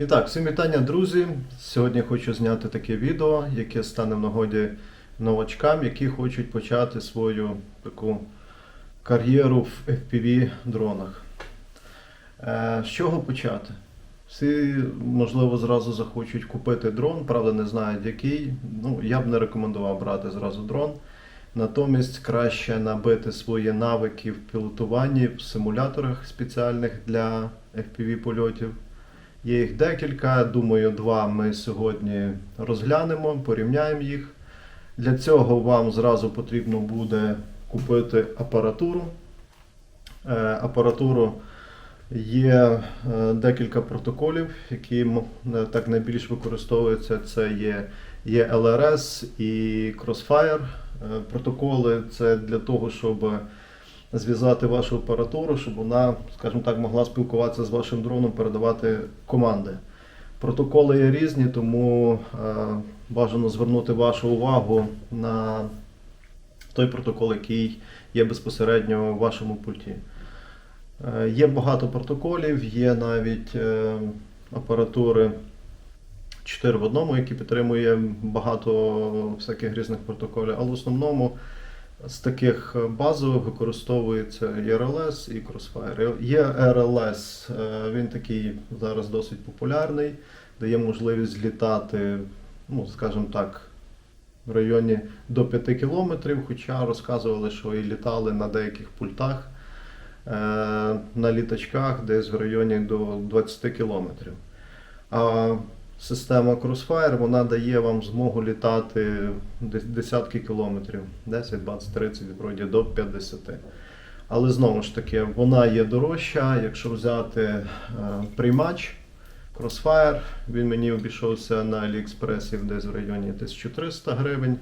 І так, всім вітання, друзі. Сьогодні хочу зняти таке відео, яке стане в нагоді новачкам, які хочуть почати свою таку кар'єру в FPV дронах. Е, з чого почати? Всі, можливо, зразу захочуть купити дрон, правда, не знають який. Ну, я б не рекомендував брати зразу дрон. Натомість краще набити свої навики в пілотуванні в симуляторах спеціальних для FPV польотів. Є їх декілька, думаю, два ми сьогодні розглянемо, порівняємо їх. Для цього вам зразу потрібно буде купити апаратуру. Е, Апаратуру є е, декілька протоколів, які е, так найбільш використовуються. Це є, є LRS і Crossfire. Протоколи це для того, щоб зв'язати вашу апаратуру, щоб вона, скажімо так, могла спілкуватися з вашим дроном, передавати команди. Протоколи є різні, тому е, бажано звернути вашу увагу на той протокол, який є безпосередньо в вашому пульті. Е, є багато протоколів, є навіть е, апаратури 4 в одному, які підтримує багато всяких різних протоколів, але в основному з таких базових використовується ERLS і Crossfire. Є RLS, е, він такий зараз досить популярний, дає можливість злітати, ну, скажімо так, в районі до 5 кілометрів, хоча розказували, що і літали на деяких пультах е, на літачках десь в районі до 20 кілометрів. Система Crossfire вона дає вам змогу літати десятки кілометрів, 10, 20, 30, вроді до 50. Але знову ж таки, вона є дорожча. Якщо взяти е, приймач Crossfire, він мені обійшовся на AliExpress десь в районі 1300 гривень.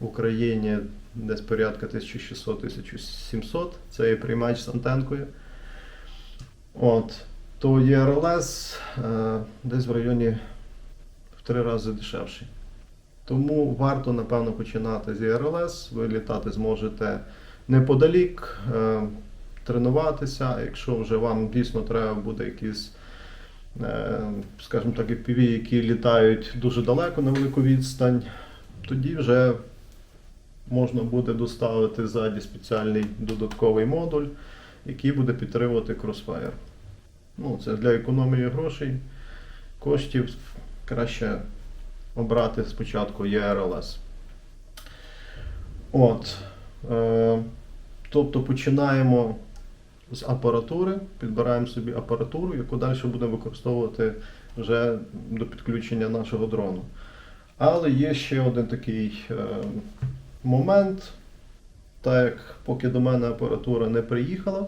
В Україні десь порядка 1600-1700. Це є приймач з антенкою. От. То є RLS е, десь в районі три рази дешевший. Тому варто, напевно, починати з ERLS. Ви літати зможете неподалік, е, тренуватися. Якщо вже вам дійсно треба буде якісь, е, скажімо так, FPV, які літають дуже далеко на велику відстань, тоді вже можна буде доставити ззаді спеціальний додатковий модуль, який буде підтримувати Crossfire. Ну, це для економії грошей, коштів краще обрати спочатку ERLS. От. Е, тобто починаємо з апаратури, підбираємо собі апаратуру, яку далі будемо використовувати вже до підключення нашого дрону. Але є ще один такий е, момент, так як поки до мене апаратура не приїхала,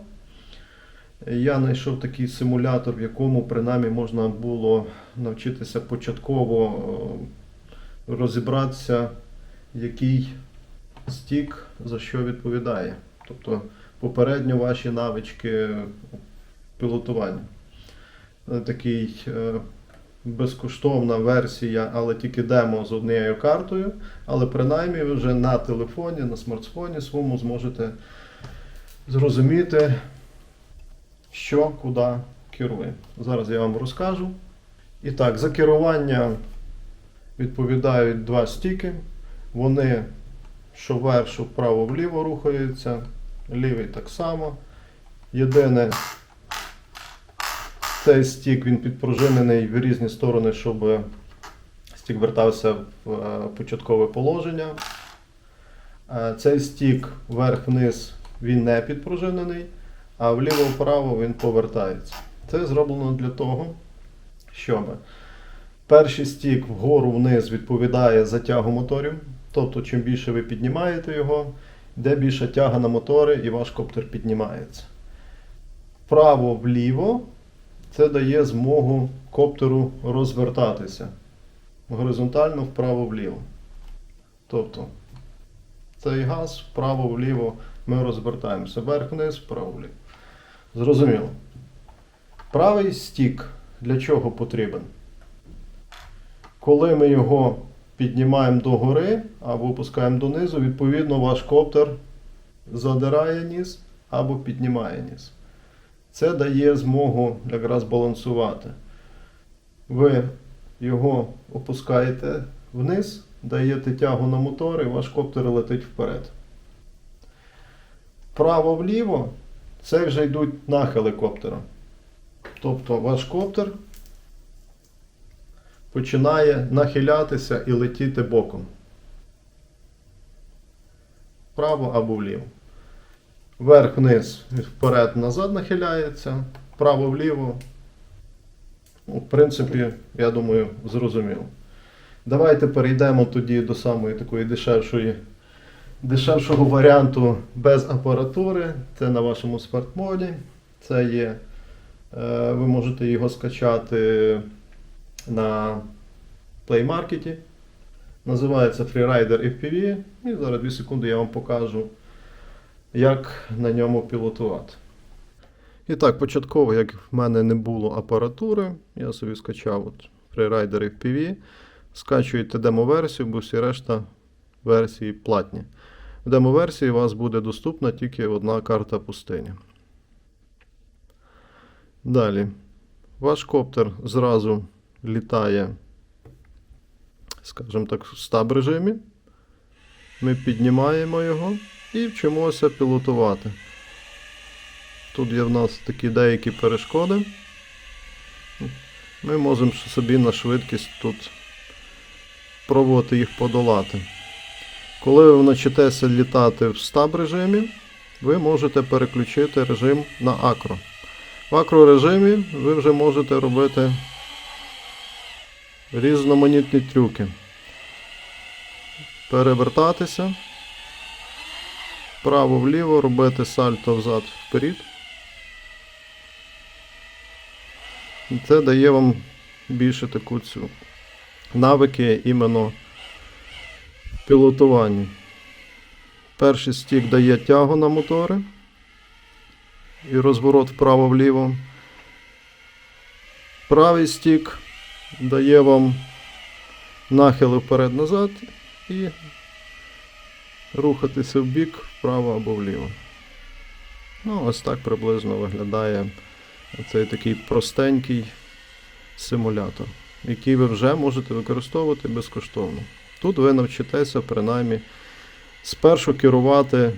я знайшов такий симулятор, в якому принаймні можна було навчитися початково е, розібратися, який стік за що відповідає. Тобто попередньо ваші навички пілотування. Е, Такий е, безкоштовна версія, але тільки демо з однією картою. Але принаймні ви вже на телефоні, на смартфоні своєму зможете зрозуміти, що куди керує. Зараз я вам розкажу. І так, за керування відповідають два стіки. Вони що вверх, що вправо вліво рухаються. Лівий так само. Єдине, цей стік він підпружинений в різні сторони, щоб стік вертався в е, початкове положення. Е, Цей стік вверх-вниз він не підпружинений, а вліво-вправо він повертається. Це зроблено для того, щоб перший стік вгору-вниз відповідає за тягу моторів. Тобто, чим більше ви піднімаєте його, де більша тяга на мотори і ваш коптер піднімається. Вправо-вліво це дає змогу коптеру розвертатися горизонтально вправо-вліво. Тобто цей газ вправо-вліво ми розвертаємося вверх-вниз, вправо-вліво. Зрозуміло. Правий стік для чого потрібен? Коли ми його піднімаємо догори або опускаємо донизу, відповідно ваш коптер задирає ніс або піднімає ніс. Це дає змогу якраз балансувати. ви його опускаєте вниз, даєте тягу на мотор і ваш коптер летить вперед. Вправо-вліво це вже йдуть нахили коптера. Тобто ваш коптер починає нахилятися і летіти боком. Вправо або вліво. Вверх-вниз, вперед-назад нахиляється, вправо-вліво. Ну, в принципі, я думаю, зрозуміло. Давайте перейдемо тоді до самої такої дешевшої, дешевшого варіанту без апаратури. Це на вашому смартмоді. Це є. е, Ви можете його скачати на Play Market. Називається Freerider FPV. І зараз 2 секунди я вам покажу, як на ньому пілотувати. І так, початково, як в мене не було апаратури, я собі скачав от Freerider FPV. Скачуєте демо-версію, бо всі решта версії платні. В демо-версії у вас буде доступна тільки одна карта пустині. Далі. Ваш коптер зразу літає, скажімо так, в стаб режимі. Ми піднімаємо його і вчимося пілотувати. Тут є в нас такі деякі перешкоди. Ми можемо собі на швидкість тут пробувати їх подолати. Коли ви навчитеся літати в стаб режимі, ви можете переключити режим на акро. В акро режимі ви вже можете робити різноманітні трюки. Перевертатися, вправо-вліво, робити сальто взад вперед. Це дає вам більше таку цю навики іменно пілотуванні. Перший стік дає тягу на мотори і розворот вправо-вліво. Правий стік дає вам нахили вперед-назад і рухатися в бік вправо або вліво. Ну, ось так приблизно виглядає цей такий простенький симулятор, який ви вже можете використовувати безкоштовно. Тут ви навчитеся принаймні спершу керувати,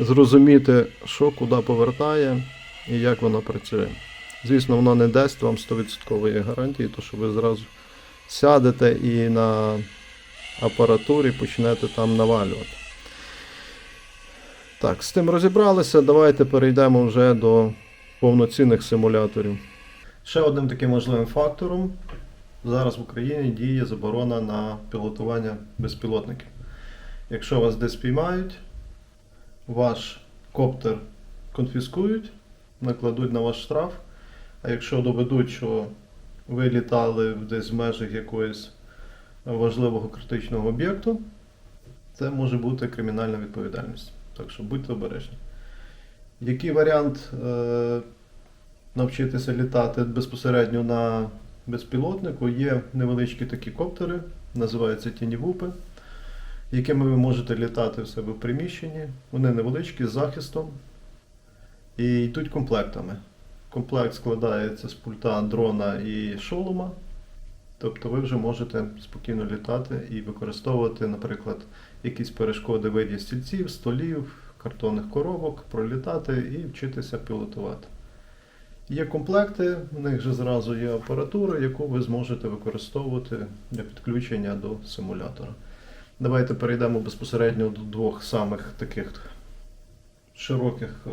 зрозуміти, що куди повертає і як воно працює. Звісно, воно не дасть вам 100% гарантії, то що ви зразу сядете і на апаратурі почнете там навалювати. Так, з тим розібралися. Давайте перейдемо вже до повноцінних симуляторів. Ще одним таким важливим фактором зараз в Україні діє заборона на пілотування безпілотників. Якщо вас десь спіймають, ваш коптер конфіскують, накладуть на ваш штраф. А якщо доведуть, що ви літали десь в межах якогось важливого критичного об'єкту, це може бути кримінальна відповідальність. Так що будьте обережні. Який варіант е, навчитися літати безпосередньо на безпілотнику? Є невеличкі такі коптери, називаються тінівупи, якими ви можете літати в себе в приміщенні. Вони невеличкі з захистом і йдуть комплектами. Комплект складається з пульта дрона і шолома. Тобто ви вже можете спокійно літати і використовувати, наприклад, якісь перешкоди виді стільців, столів, картонних коробок, пролітати і вчитися пілотувати. Є комплекти, в них же зразу є апаратура, яку ви зможете використовувати для підключення до симулятора. Давайте перейдемо безпосередньо до двох самих таких широких е,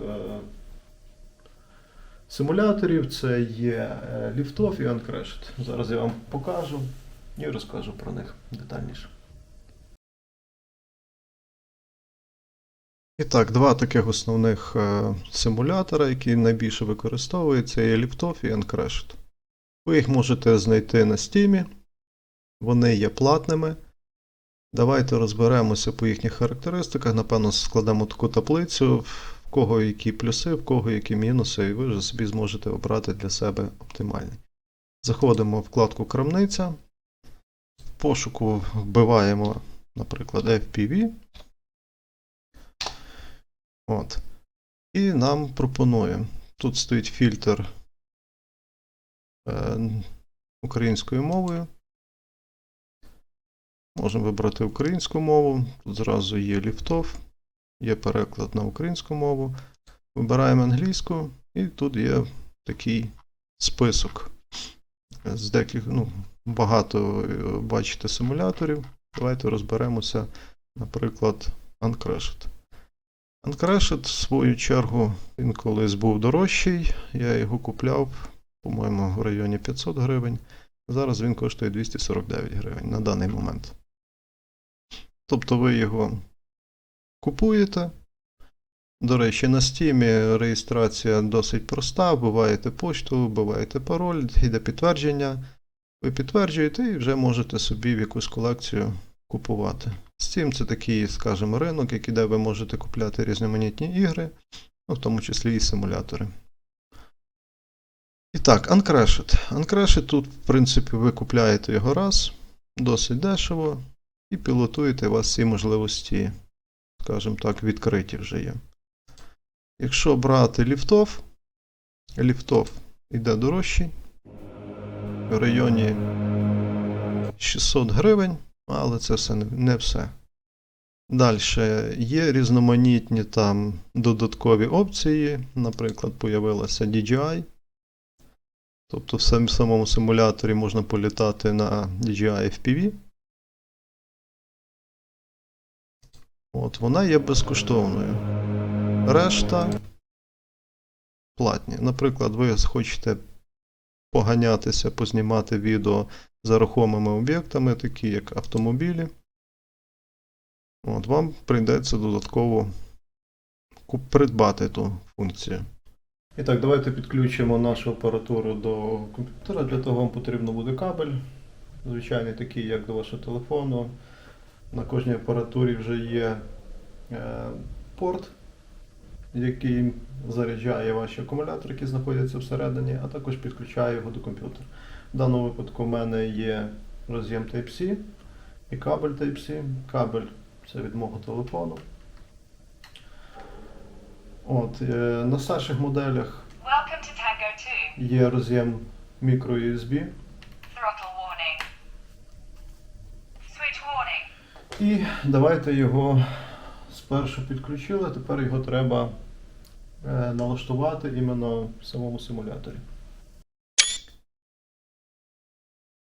симуляторів. Це є е, Liftoff і Uncrashed. Зараз я вам покажу і розкажу про них детальніше. І так, два таких основних е, симулятора, які найбільше використовуються, є Liftoff і Uncrashed. Ви їх можете знайти на Steam. Вони є платними. Давайте розберемося по їхніх характеристиках. Напевно, складемо таку таблицю, в кого які плюси, в кого які мінуси, і ви вже собі зможете обрати для себе оптимальний. Заходимо в вкладку Крамниця. В пошуку вбиваємо, наприклад, FPV. От. І нам пропонує. Тут стоїть фільтр е, українською мовою. Можемо вибрати українську мову. Тут зразу є ліфтов, є переклад на українську мову. Вибираємо англійську, і тут є такий список з деяких, ну, багато е, бачите симуляторів. Давайте розберемося, наприклад, Uncrashed. Uncrashed, в свою чергу, він колись був дорожчий. Я його купляв, по-моєму, в районі 500 гривень. Зараз він коштує 249 гривень на даний момент. Тобто ви його купуєте. До речі, на Steam реєстрація досить проста. Вбиваєте почту, вбиваєте пароль, йде підтвердження. Ви підтверджуєте і вже можете собі в якусь колекцію купувати. Steam це такий, скажімо, ринок, який де ви можете купляти різноманітні ігри, ну, в тому числі і симулятори. І так, Uncrashed. Uncrashed тут, в принципі, ви купляєте його раз, досить дешево, і пілотуєте у вас всі можливості, скажімо так, відкриті вже є. Якщо брати ліфтов, ліфтов йде дорожчий в районі 600 гривень, але це все не, все. Далі є різноманітні там додаткові опції. Наприклад, появилася DJI. Тобто в самому симуляторі можна політати на DJI FPV. От, вона є безкоштовною. Решта платні. Наприклад, ви хочете поганятися, познімати відео за рухомими об'єктами, такі як автомобілі. От, вам прийдеться додатково придбати ту функцію. І так, давайте підключимо нашу апаратуру до комп'ютера. Для того вам потрібно буде кабель, звичайний такий, як до вашого телефону. На кожній апаратурі вже є е, порт, який заряджає ваші акумулятори, які знаходяться всередині, а також підключає його до комп'ютера. В даному випадку в мене є роз'єм Type-C і кабель Type-C. Кабель це від мого телефону. От, е, на старших моделях Welcome to Tango 2. є роз'єм warning. І давайте його спершу підключили, тепер його треба налаштувати іменно в самому симуляторі.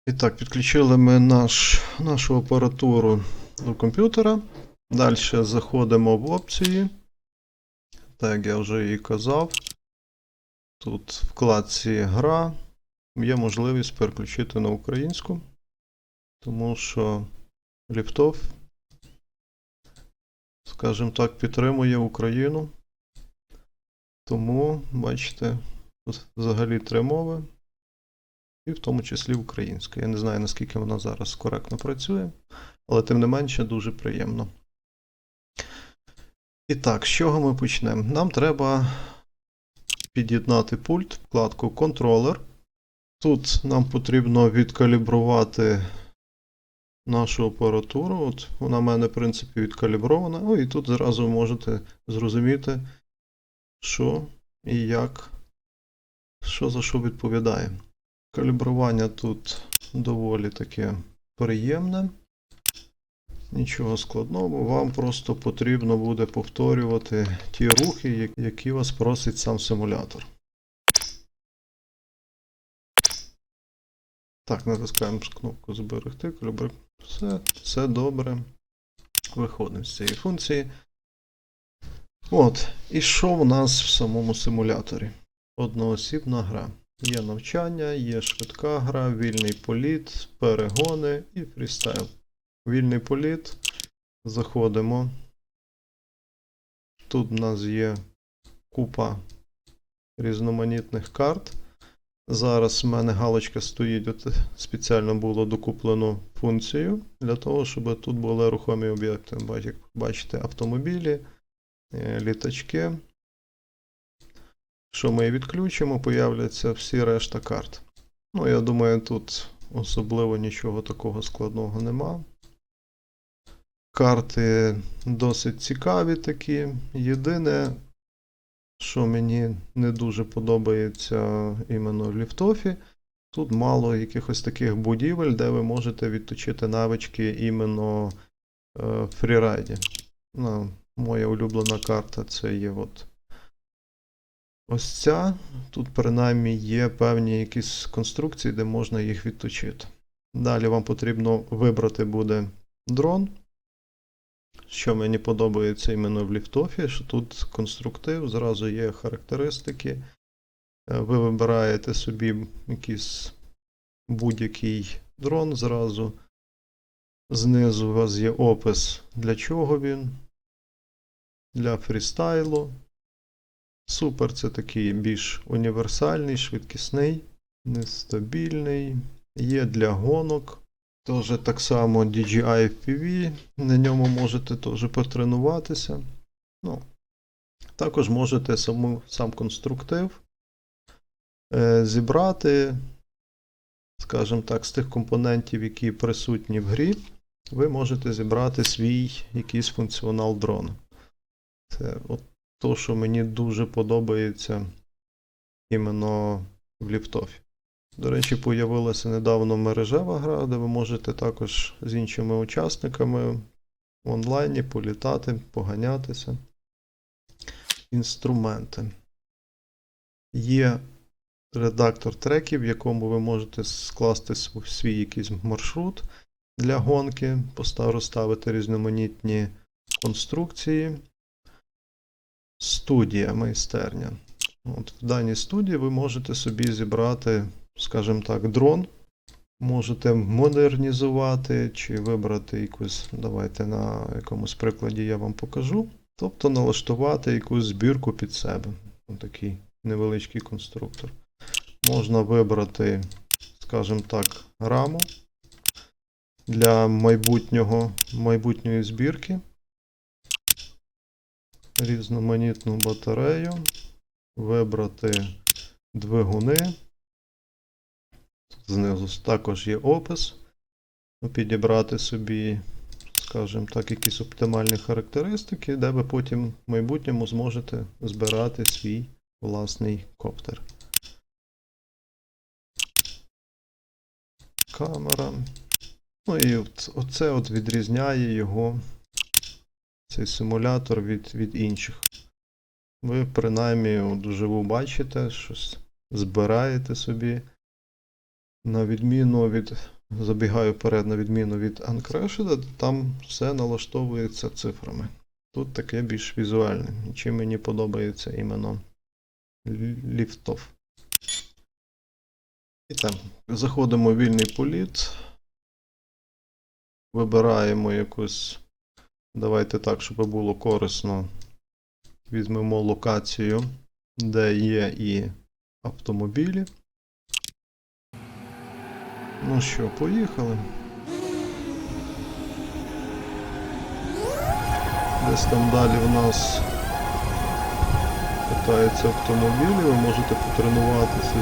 І так, підключили ми наш, нашу апаратуру до комп'ютера. Далі заходимо в опції. Так я вже і казав. Тут вкладці Гра є можливість переключити на українську, тому що ліфтов, скажімо так, підтримує Україну. Тому, бачите, тут взагалі три мови, і в тому числі українська. Я не знаю, наскільки вона зараз коректно працює, але тим не менше дуже приємно. І так, з чого ми почнемо? Нам треба під'єднати пульт, вкладку контролер. Тут нам потрібно відкалібрувати нашу апаратуру. От вона в мене, в принципі, відкалібрована. Ну і тут зразу можете зрозуміти, що і як, що за що відповідає. Калібрування тут доволі таке приємне. Нічого складного, вам просто потрібно буде повторювати ті рухи, які вас просить сам симулятор. Так, натискаємо кнопку Зберегти, калібр. Все, все добре. Виходимо з цієї функції. От, і що в нас в самому симуляторі? Одноосібна гра. Є навчання, є швидка гра, вільний політ, перегони і фрістайл. Вільний політ. Заходимо. Тут в нас є купа різноманітних карт. Зараз в мене галочка стоїть, от спеціально було докуплено функцію для того, щоб тут були рухомі об'єкти. Бачите, автомобілі, літачки. Що ми відключимо, появляться всі решта карт. Ну, я думаю, тут особливо нічого такого складного нема. Карти досить цікаві такі. Єдине, що мені не дуже подобається іменно в ліфтофі, Тут мало якихось таких будівель, де ви можете відточити навички іменно е, в фрірайді. Ну, моя улюблена карта це є от ось ця. Тут принаймні є певні якісь конструкції, де можна їх відточити. Далі вам потрібно вибрати буде дрон. Що мені подобається іменно в ліфтофі, що тут конструктив, зразу є характеристики. Е, Ви вибираєте собі якийсь будь-який дрон зразу. Знизу у вас є опис, для чого він. Для фрістайлу. Супер це такий більш універсальний, швидкісний, нестабільний. Є для гонок. Теж так само DJI FPV, на ньому можете теж потренуватися. Ну, також можете саму, сам конструктив е, зібрати, скажімо так, з тих компонентів, які присутні в грі, ви можете зібрати свій якийсь функціонал дрона. Це от то, що мені дуже подобається іменно в ліфтофі. До речі, появилася недавно мережева гра, де ви можете також з іншими учасниками в онлайні політати, поганятися. Інструменти. Є редактор треків, в якому ви можете скласти свій якийсь маршрут для гонки, розставити різноманітні конструкції. Студія майстерня. От в даній студії ви можете собі зібрати, скажімо так, дрон. Можете модернізувати чи вибрати якусь, давайте на якомусь прикладі я вам покажу. Тобто налаштувати якусь збірку під себе. Ось такий невеличкий конструктор. Можна вибрати, скажімо так, раму для майбутнього, майбутньої збірки. Різноманітну батарею. Вибрати двигуни. Знизу також є опис. Ну, Підібрати собі, скажімо так, якісь оптимальні характеристики, де ви потім в майбутньому зможете збирати свій власний коптер. Камера. Ну і оце от відрізняє його, цей симулятор від, від інших. Ви принаймні от вживу бачите, щось збираєте собі. На відміну від. Забігаю вперед, на відміну від Uncrashed, там все налаштовується цифрами. Тут таке більш візуальне. Чим мені подобається іменно лі- ліфтов. І там заходимо в вільний політ. Вибираємо якусь. Давайте так, щоб було корисно. Візьмемо локацію, де є і автомобілі. Ну що, поїхали. Десь там далі в нас катаються автомобілі, ви можете потренуватися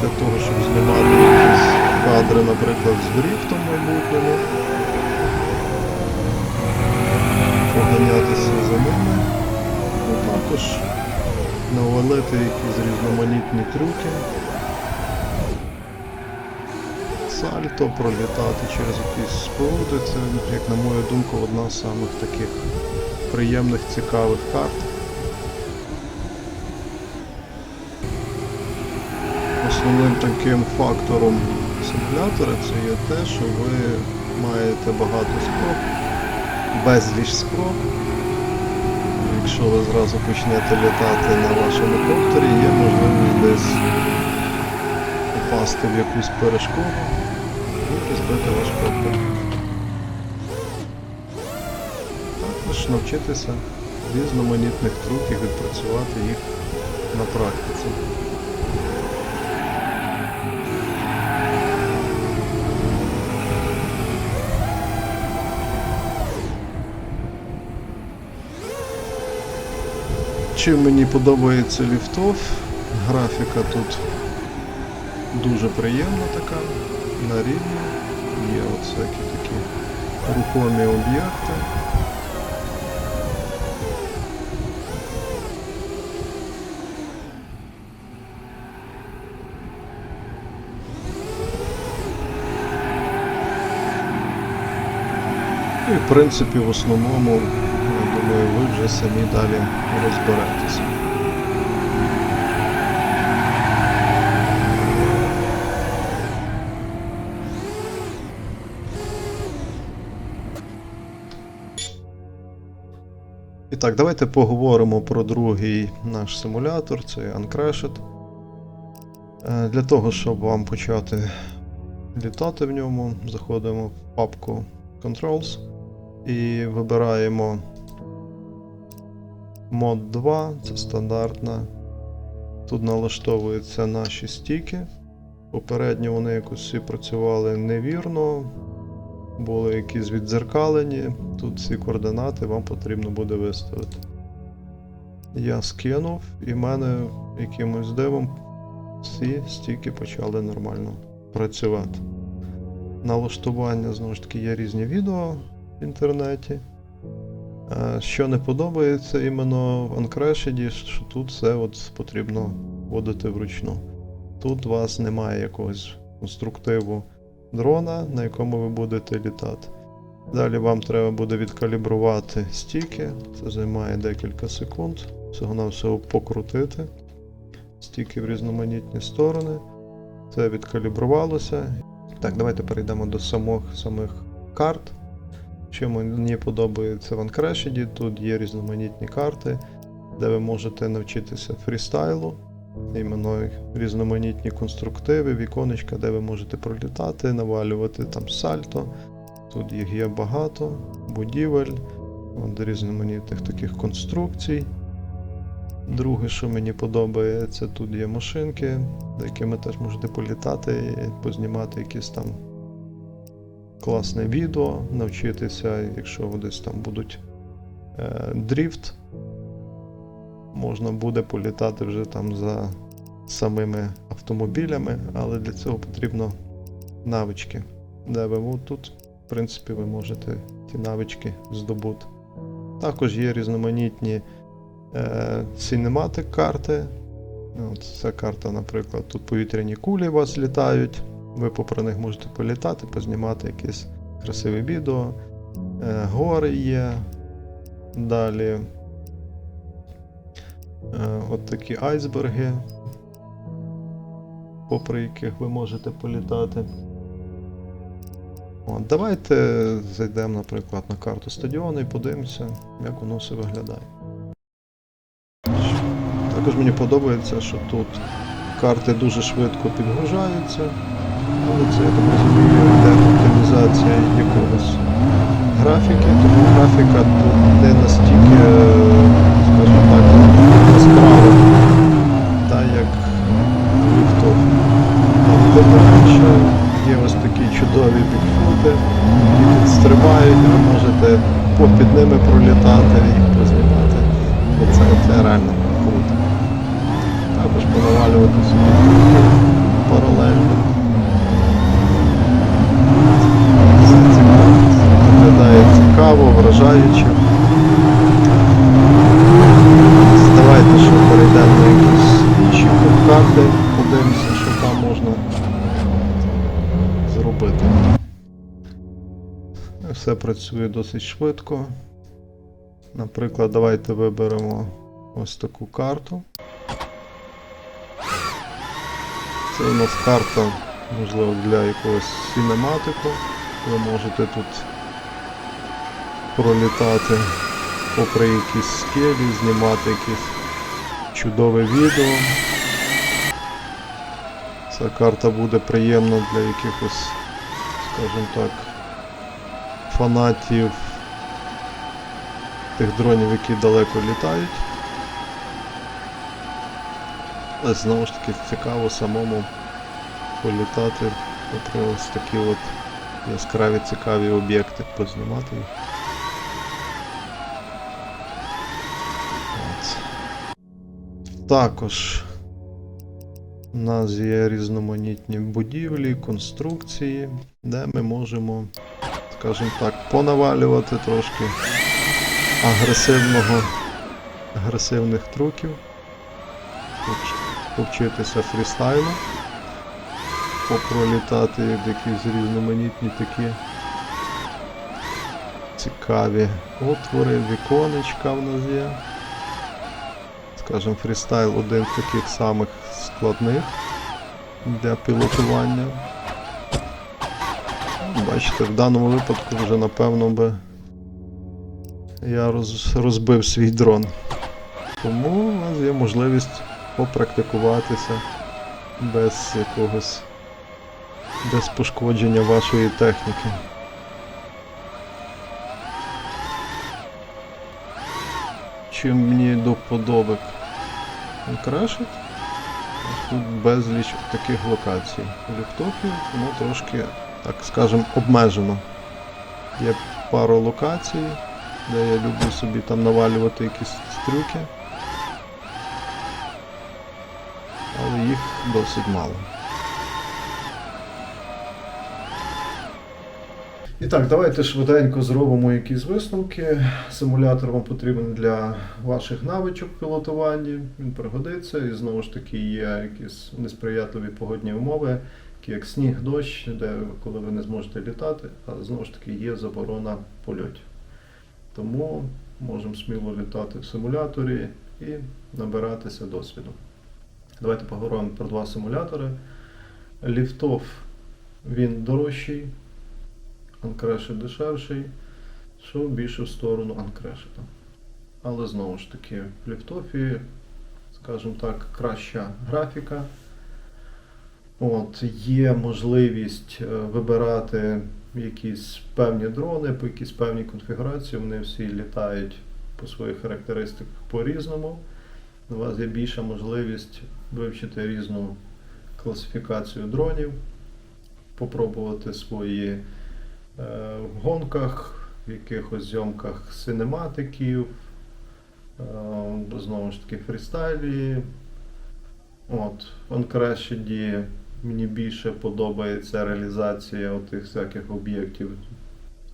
для того, щоб знімати якісь кадри, наприклад, з дріфтом в майбутньому. Поганятися за ними. Ну, також навалити якісь різноманітні трюки. Сальто, пролітати через якісь споруди. Це, як на мою думку, одна з самих таких приємних, цікавих карт. Основним таким фактором симулятора це є те, що ви маєте багато спроб, безліч спроб. Якщо ви зразу почнете літати на вашому коптері, є можливість десь попасти в якусь перешкоду і збити ваш коптер. Також навчитися різноманітних трюків, відпрацювати їх на практиці. Чим мені подобається ліфтов, графіка тут дуже приємна така, на рівні, є от всякі такі рухомі об'єкти. І в принципі в основному думаю, ви вже самі далі розберетеся. І так, давайте поговоримо про другий наш симулятор, це Uncrashed. Е, Для того, щоб вам почати літати в ньому, заходимо в папку Controls і вибираємо мод 2, це стандартна. Тут налаштовуються наші стіки. Попередньо вони якось всі працювали невірно, були якісь віддзеркалені. Тут всі координати вам потрібно буде виставити. Я скинув, і в мене якимось дивом всі стіки почали нормально працювати. Налаштування, знову ж таки, є різні відео в інтернеті. Е, Що не подобається іменно в Uncrashed, що тут все от потрібно вводити вручну. Тут у вас немає якогось конструктиву дрона, на якому ви будете літати. Далі вам треба буде відкалібрувати стіки. Це займає декілька секунд. Всього на всього покрутити. Стіки в різноманітні сторони. Це відкалібрувалося. Так, давайте перейдемо до самих, самих карт. Що мені подобається в Uncrashed, тут є різноманітні карти, де ви можете навчитися фрістайлу, іменно різноманітні конструктиви, віконечка, де ви можете пролітати, навалювати там сальто. Тут їх є багато, будівель, от різноманітних таких конструкцій. Друге, що мені подобається, тут є машинки, за якими теж можете політати, познімати якісь там класне відео, навчитися, якщо десь там будуть е, дріфт, можна буде політати вже там за самими автомобілями, але для цього потрібно навички. Де ви тут, в принципі, ви можете ті навички здобути. Також є різноманітні е, cinematic карти. Ця карта, наприклад, тут повітряні кулі у вас літають. Ви попри них можете політати, познімати якесь красиве відео. Е, гори є. Далі. Е, от такі айсберги, попри яких ви можете політати. От, давайте зайдемо, наприклад, на карту стадіону і подивимося, як воно все виглядає. Також мені подобається, що тут карти дуже швидко підгружаються. Це, я так розумію, йде оптимізація якогось графіки, тому графіка тут не настільки, е, скажімо так, яскрава, та як ліфтов. Тим не менше, є ось такі чудові бікфути, які підстрибають, і ви можете попід ними пролітати і їх познімати. І це, це реально круто. Також понавалювати собі паралельно. Все цікаво. Виглядає цікаво, вражаюче. Давайте що перейдемо на якісь інші карти, подивимося, що там можна зробити. Все працює досить швидко. Наприклад, давайте виберемо ось таку карту. Це у нас карта, можливо, для якогось синематику. Ви можете тут пролітати попри якісь скелі, знімати якесь чудове відео. Ця карта буде приємна для якихось, скажімо так, фанатів тих дронів, які далеко літають. Але знову ж таки цікаво самому політати попри ось такі от яскраві цікаві об'єкти, познімати їх. От. Також у нас є різноманітні будівлі, конструкції, де ми можемо, скажімо так, понавалювати трошки агресивного, агресивних трюків, повчитися фрістайлу, попролітати якісь різноманітні такі цікаві отвори, віконечка в нас є. Скажем, фрістайл один з таких самих складних для пілотування. Бачите, в даному випадку вже напевно би я роз, розбив свій дрон. Тому у нас є можливість попрактикуватися без якогось без пошкодження вашої техніки. Чим мені до подобик крашить, тут безліч таких локацій. Ліптопів воно трошки, так скажем, обмежено. Є пара локацій, де я люблю собі там навалювати якісь стрюки. Але їх досить мало. І так, давайте швиденько зробимо якісь висновки. Симулятор вам потрібен для ваших навичок в пілотуванні. Він пригодиться. І знову ж таки є якісь несприятливі погодні умови, як сніг, дощ, де коли ви не зможете літати, а знову ж таки є заборона польотів. Тому можемо сміло літати в симуляторі і набиратися досвіду. Давайте поговоримо про два симулятори. Ліфтоф він дорожчий, Анкрешет дешевший, що більше в сторону Анкрешета. Але знову ж таки, в ліфтофі, скажімо так, краща графіка. От, є можливість е, вибирати якісь певні дрони, по якісь певні конфігурації. Вони всі літають по своїх характеристиках по-різному. У вас є більша можливість вивчити різну класифікацію дронів, попробувати свої е, в гонках, в якихось зйомках синематиків, е, знову ж таки фрістайлі. От, в Uncrashed мені більше подобається реалізація тих всяких об'єктів,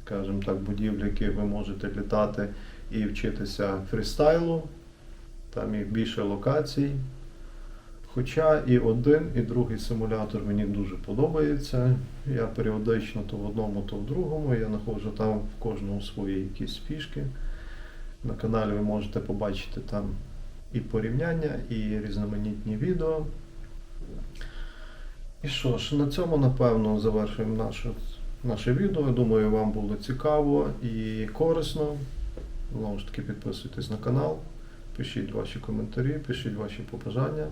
скажімо так, будівель, які ви можете літати і вчитися фрістайлу. Там їх більше локацій. Хоча і один, і другий симулятор мені дуже подобається. Я періодично то в одному, то в другому. Я знаходжу там в кожному свої якісь фішки. На каналі ви можете побачити там і порівняння, і різноманітні відео. І що ж, на цьому напевно завершуємо наше, наше відео. Думаю, вам було цікаво і корисно. Знову ж таки, підписуйтесь на канал, пишіть ваші коментарі, пишіть ваші побажання,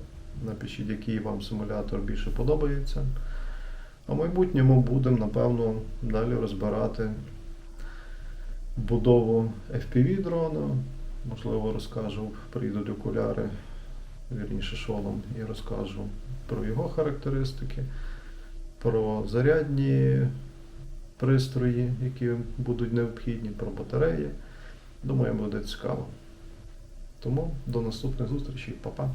напишіть, який вам симулятор більше подобається. А в майбутньому будемо, напевно, далі розбирати будову FPV дрона. Можливо, розкажу, прийдуть окуляри, вірніше шолом, і розкажу про його характеристики, про зарядні пристрої, які будуть необхідні, про батареї. Думаю, буде цікаво. Тому до наступних зустрічей, Па-па.